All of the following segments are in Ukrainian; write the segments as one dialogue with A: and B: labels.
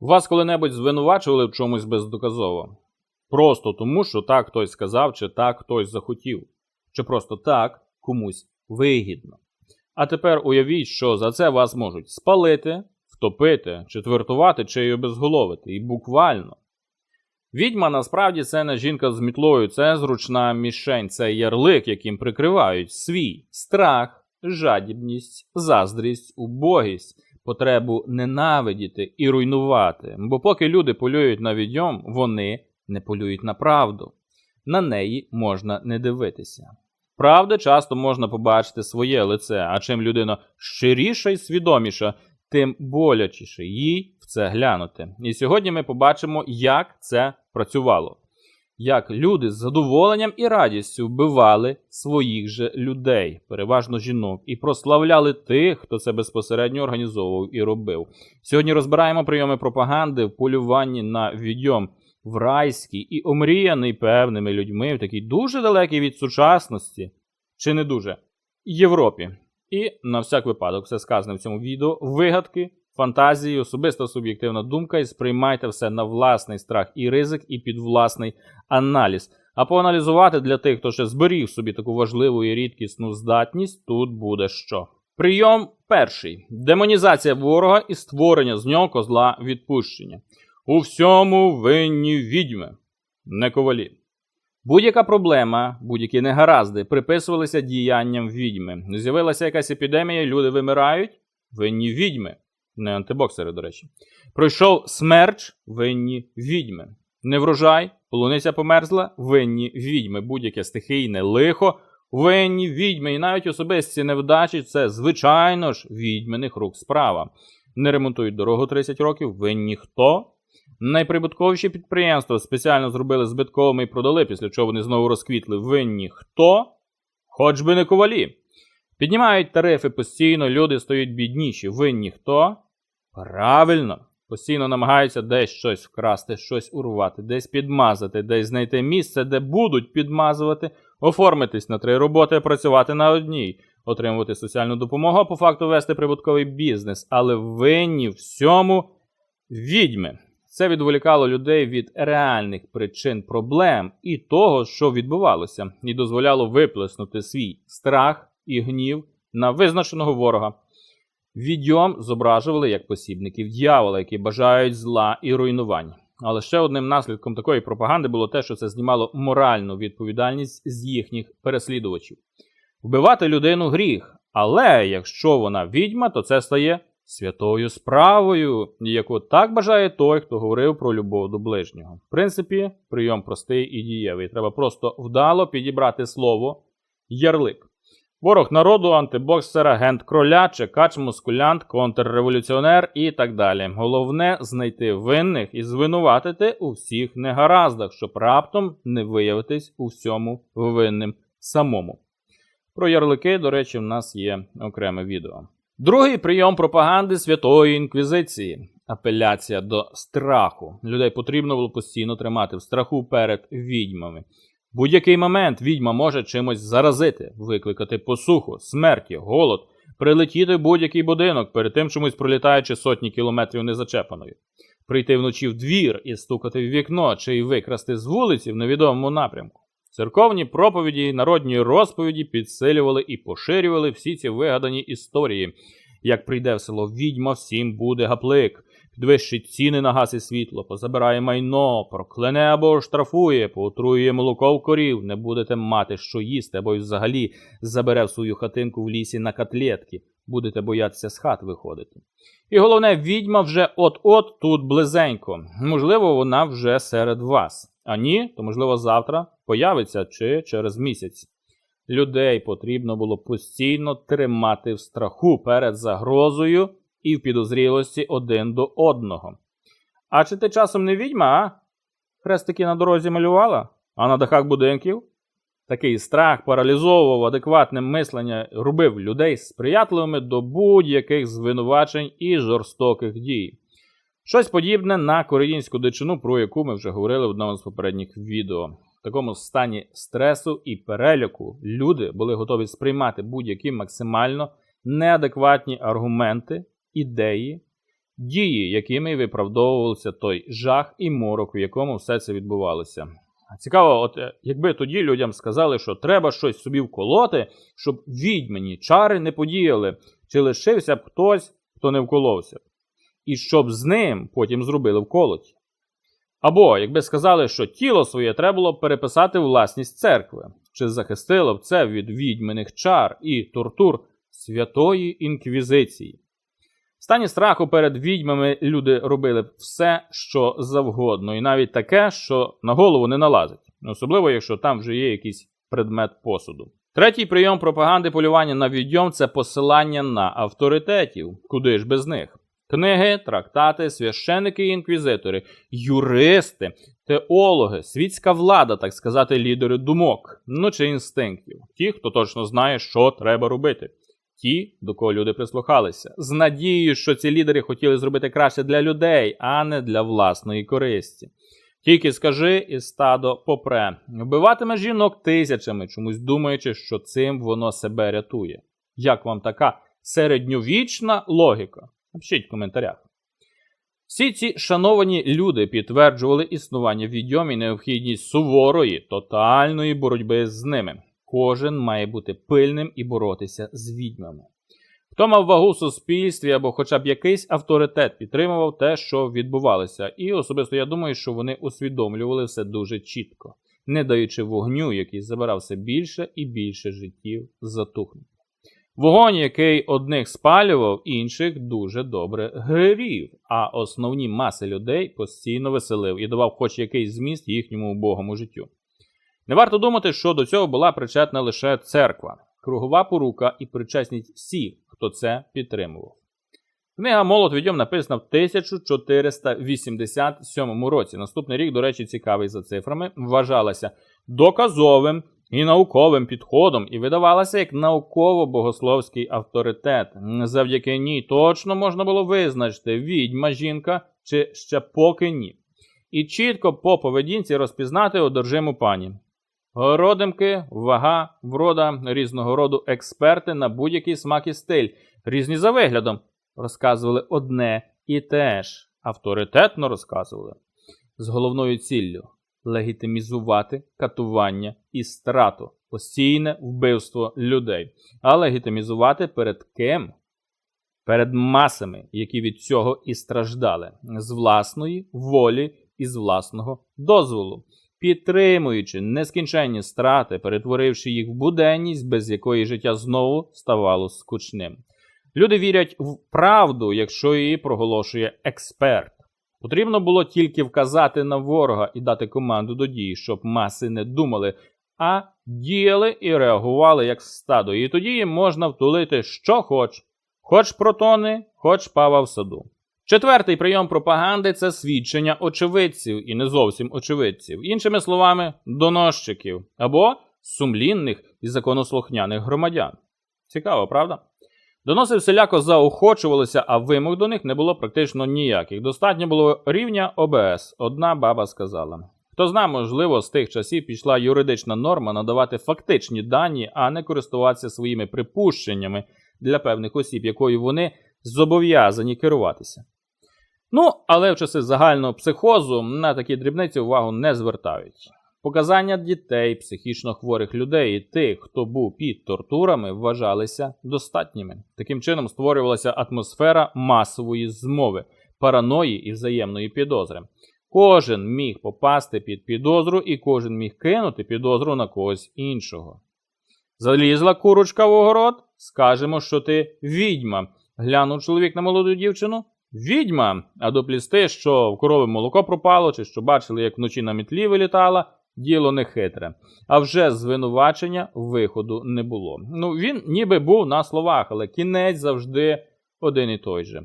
A: Вас коли-небудь звинувачували в чомусь бездоказово? Просто тому, що так хтось сказав, чи так хтось захотів, чи просто так комусь вигідно. А тепер уявіть, що за це вас можуть спалити, втопити, четвертувати чи й обезголовити. І буквально. Відьма насправді це не жінка з мітлою, це зручна мішень, це ярлик, яким прикривають свій страх, жадібність, заздрість, убогість, потребу ненавидіти і руйнувати. Бо поки люди полюють на відьом, вони не полюють на правду. На неї можна не дивитися. Правда, часто можна побачити своє лице, а чим людина щиріша і свідоміша, тим болячіше їй в це глянути. І сьогодні ми побачимо, як це працювало. Як люди з задоволенням і радістю вбивали своїх же людей, переважно жінок, і прославляли тих, хто це безпосередньо організовував і робив. Сьогодні розбираємо прийоми пропаганди в полюванні на відьом в райській і омріяний певними людьми в такій дуже далекій від сучасності, чи не дуже, Європі. І на всяк випадок, все сказане в цьому відео, вигадки, фантазії, особиста суб'єктивна думка, і сприймайте все на власний страх і ризик, і під власний аналіз. А поаналізувати для тих, хто ще зберіг собі таку важливу і рідкісну здатність, тут буде що. Прийом перший: демонізація ворога і створення з нього козла відпущення. У всьому винні відьми, не ковалі. Будь-яка проблема, будь-які негаразди приписувалися діянням відьми. З'явилася якась епідемія, люди вимирають, винні відьми, не антибоксери, до речі. Пройшов смерч, винні відьми. Неврожай, полуниця померзла, винні відьми. Будь-яке стихійне лихо, винні відьми. І навіть особисті невдачі це, звичайно ж, відьминих рук справа. Не ремонтують дорогу 30 років, винні хто? Найприбутковіші підприємства спеціально зробили збитковими і продали, після чого вони знову розквітли. Винні хто? Хоч би не ковалі. Піднімають тарифи постійно, люди стають бідніші. Винні хто? Правильно. Постійно намагаються десь щось вкрасти, щось урвати, десь підмазати, десь знайти місце, де будуть підмазувати, оформитись на три роботи, працювати на одній, отримувати соціальну допомогу, а по факту вести прибутковий бізнес. Але винні всьому відьми. Це відволікало людей від реальних причин проблем і того, що відбувалося, і дозволяло виплеснути свій страх і гнів на визначеного ворога. Відьом зображували як посібників дьявола, які бажають зла і руйнувань. Але ще одним наслідком такої пропаганди було те, що це знімало моральну відповідальність з їхніх переслідувачів. Вбивати людину гріх, але якщо вона відьма, то це стає святою справою, яку так бажає той, хто говорив про любов до ближнього. В принципі, прийом простий і дієвий. Треба просто вдало підібрати слово ярлик. Ворог народу, антибоксер, агент кроля, чекач, мускулянт, контрреволюціонер і так далі. Головне знайти винних і звинуватити у всіх негараздах, щоб раптом не виявитись у всьому винним самому. Про ярлики, до речі, в нас є окреме відео. Другий прийом пропаганди Святої Інквізиції апеляція до страху. Людей потрібно було постійно тримати в страху перед відьмами. Будь-який момент відьма може чимось заразити, викликати посуху, смерті, голод, прилетіти в будь-який будинок, перед тим чомусь пролітаючи сотні кілометрів незачепаною, прийти вночі в двір і стукати в вікно чи й викрасти з вулиці в невідомому напрямку. Церковні проповіді, народні розповіді підсилювали і поширювали всі ці вигадані історії. Як прийде в село відьма, всім буде гаплик, підвищить ціни на газ і світло, позабирає майно, проклене або штрафує, поотруює молоко в корів, не будете мати що їсти, або й взагалі забере в свою хатинку в лісі на котлетки, будете боятися з хат виходити. І головне, відьма вже от-от тут близенько. Можливо, вона вже серед вас. А ні, то можливо завтра появиться чи через місяць. Людей потрібно було постійно тримати в страху перед загрозою і в підозрілості один до одного. А чи ти часом не відьма, а? Хрестики на дорозі малювала, а на дахах будинків? Такий страх паралізовував адекватне мислення, робив людей сприятливими до будь-яких звинувачень і жорстоких дій. Щось подібне на коріїнську дичину, про яку ми вже говорили в одному з попередніх відео. В такому стані стресу і переляку люди були готові сприймати будь-які максимально неадекватні аргументи, ідеї, дії, якими виправдовувався той жах і морок, в якому все це відбувалося. Цікаво, от е, якби тоді людям сказали, що треба щось собі вколоти, щоб відьмані чари не подіяли, чи лишився б хтось, хто не вколовся, і щоб з ним потім зробили вколоті. Або якби сказали, що тіло своє треба було переписати власність церкви, чи захистило б це від відьминих чар і тортур святої інквізиції. В стані страху перед відьмами люди робили все, що завгодно, і навіть таке, що на голову не налазить, особливо якщо там вже є якийсь предмет посуду. Третій прийом пропаганди полювання на відьом це посилання на авторитетів, куди ж без них. Книги, трактати, священики і інквізитори, юристи, теологи, світська влада, так сказати, лідери думок, ну чи інстинктів, ті, хто точно знає, що треба робити. Ті, до кого люди прислухалися, з надією, що ці лідери хотіли зробити краще для людей, а не для власної користі. Тільки скажи, і стадо попре, вбиватиме жінок тисячами, чомусь думаючи, що цим воно себе рятує. Як вам така середньовічна логіка? Напишіть в коментарях. Всі ці шановані люди підтверджували існування відьом і необхідність суворої, тотальної боротьби з ними. Кожен має бути пильним і боротися з відьмами. Хто мав вагу в суспільстві або хоча б якийсь авторитет підтримував те, що відбувалося, і особисто я думаю, що вони усвідомлювали все дуже чітко, не даючи вогню, який забирав все більше і більше життів, затухнути. Вогонь, який одних спалював, інших дуже добре грів, а основні маси людей постійно веселив і давав хоч якийсь зміст їхньому убогому життю. Не варто думати, що до цього була причетна лише церква, кругова порука і причесність всіх, хто це підтримував. Книга Молот відьом написана в 1487 році. Наступний рік, до речі, цікавий за цифрами, вважалася доказовим і науковим підходом і видавалася як науково-богословський авторитет. Завдяки ній точно можна було визначити, відьма жінка чи ще поки ні. І чітко по поведінці розпізнати одержиму пані. Родимки, вага, врода, різного роду експерти на будь-який смак і стиль, різні за виглядом, розказували одне і те ж, авторитетно розказували, з головною ціллю легітимізувати катування і страту, постійне вбивство людей, а легітимізувати перед ким? Перед масами, які від цього і страждали, з власної волі і з власного дозволу підтримуючи нескінченні страти, перетворивши їх в буденність, без якої життя знову ставало скучним. Люди вірять в правду, якщо її проголошує експерт. Потрібно було тільки вказати на ворога і дати команду до дії, щоб маси не думали, а діяли і реагували як стадо. І тоді їм можна втулити що хоч, хоч протони, хоч пава в саду. Четвертий прийом пропаганди це свідчення очевидців і не зовсім очевидців, іншими словами, доносчиків або сумлінних і законослухняних громадян. Цікаво, правда? Доноси всіляко заохочувалися, а вимог до них не було практично ніяких. Достатньо було рівня ОБС. Одна баба сказала. Хто знає, можливо, з тих часів пішла юридична норма надавати фактичні дані, а не користуватися своїми припущеннями для певних осіб, якою вони зобов'язані керуватися. Ну, але в часи загального психозу на такі дрібниці увагу не звертають. Показання дітей, психічно хворих людей і тих, хто був під тортурами, вважалися достатніми. Таким чином створювалася атмосфера масової змови, параної і взаємної підозри. Кожен міг попасти під підозру, і кожен міг кинути підозру на когось іншого. Залізла курочка в огород, скажемо, що ти відьма. Глянув чоловік на молоду дівчину. Відьма, а доплісти, що в корови молоко пропало, чи що бачили, як вночі на мітлі вилітала, діло не хитре. А вже звинувачення виходу не було. Ну, він ніби був на словах, але кінець завжди один і той же.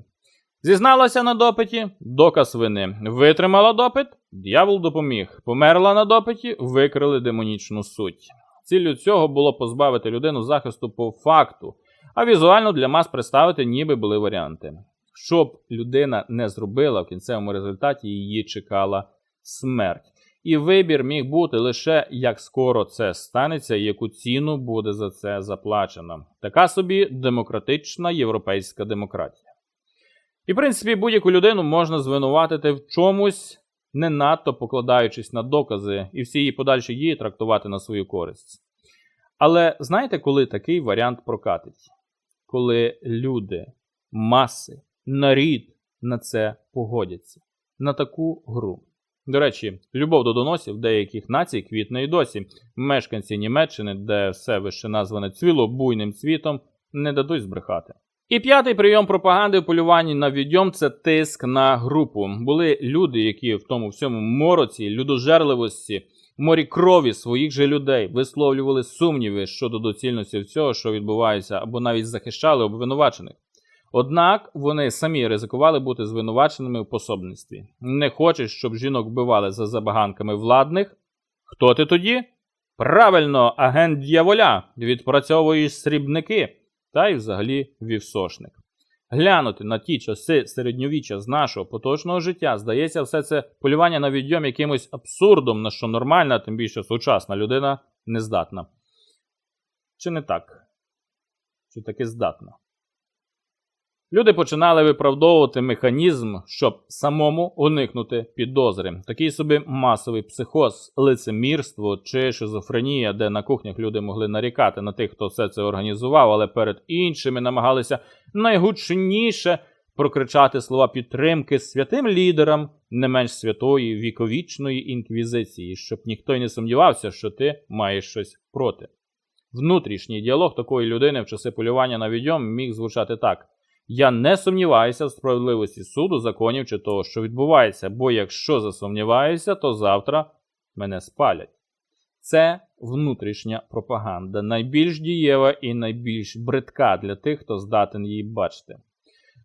A: Зізналася на допиті, доказ вини. Витримала допит, дьявол допоміг. Померла на допиті, викрили демонічну суть. Ціллю цього було позбавити людину захисту по факту, а візуально для мас представити, ніби були варіанти. Щоб людина не зробила в кінцевому результаті, її чекала смерть. І вибір міг бути лише як скоро це станеться, і яку ціну буде за це заплачено. Така собі демократична європейська демократія. І, в принципі, будь-яку людину можна звинуватити в чомусь, не надто покладаючись на докази, і всі її подальші дії трактувати на свою користь. Але знаєте, коли такий варіант прокатить? Коли люди, маси, нарід на це погодяться, на таку гру. До речі, любов до доносів деяких націй квітне і досі. Мешканці Німеччини, де все вище назване цвіло буйним цвітом, не дадуть збрехати. І п'ятий прийом пропаганди в полюванні на відьом це тиск на групу. Були люди, які в тому всьому мороці, людожерливості, морі крові своїх же людей висловлювали сумніви щодо доцільності всього, що відбувається, або навіть захищали обвинувачених. Однак вони самі ризикували бути звинуваченими в пособництві. Не хочеш, щоб жінок вбивали за забаганками владних. Хто ти тоді? Правильно, агент дьяволя, відпрацьовуєш срібники та й взагалі вівсошник. Глянути на ті часи середньовіччя з нашого поточного життя, здається, все це полювання на відьом якимось абсурдом, на що нормальна, тим більше сучасна людина не здатна. Чи не так? Чи таки здатна? Люди починали виправдовувати механізм, щоб самому уникнути підозри. Такий собі масовий психоз, лицемірство чи шизофренія, де на кухнях люди могли нарікати на тих, хто все це організував, але перед іншими намагалися найгучніше прокричати слова підтримки святим лідерам не менш святої віковічної інквізиції, щоб ніхто й не сумнівався, що ти маєш щось проти. Внутрішній діалог такої людини в часи полювання на відьом міг звучати так. Я не сумніваюся в справедливості суду, законів чи того, що відбувається, бо якщо засумніваюся, то завтра мене спалять. Це внутрішня пропаганда, найбільш дієва і найбільш бридка для тих, хто здатен її бачити.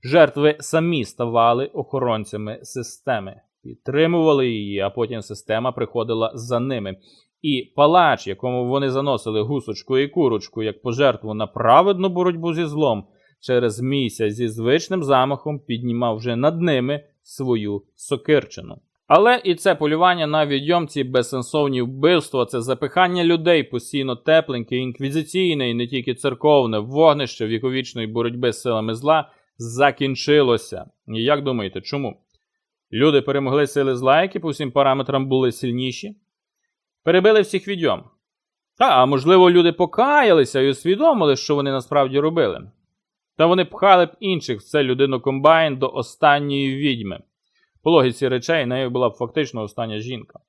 A: Жертви самі ставали охоронцями системи, підтримували її, а потім система приходила за ними. І палач, якому вони заносили гусочку і курочку як пожертву на праведну боротьбу зі злом, через місяць зі звичним замахом піднімав вже над ними свою сокирчину. Але і це полювання на відйомці безсенсовні вбивства, це запихання людей постійно тепленьке, інквізиційне і не тільки церковне вогнище віковічної боротьби з силами зла закінчилося. І як думаєте, чому? Люди перемогли сили зла, які по всім параметрам були сильніші, перебили всіх відьом. Та, а можливо, люди покаялися і усвідомили, що вони насправді робили. Та вони пхали б інших в це людину комбайн до останньої відьми. По логіці речей, нею була б фактично остання жінка.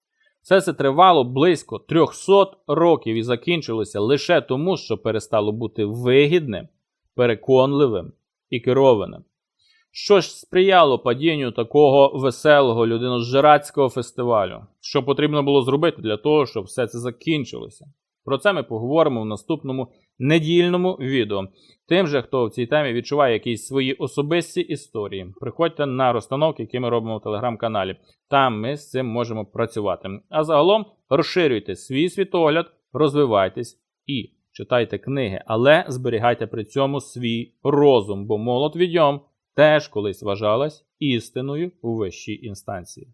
A: Все це тривало близько 300 років і закінчилося лише тому, що перестало бути вигідним, переконливим і керованим. Що ж сприяло падінню такого веселого людиножирацького фестивалю? Що потрібно було зробити для того, щоб все це закінчилося? Про це ми поговоримо в наступному недільному відео. Тим же, хто в цій темі відчуває якісь свої особисті історії, приходьте на розстановки, які ми робимо в телеграм-каналі. Там ми з цим можемо працювати. А загалом розширюйте свій світогляд, розвивайтесь і читайте книги, але зберігайте при цьому свій розум, бо молот відьом теж колись вважалась істиною у вищій інстанції.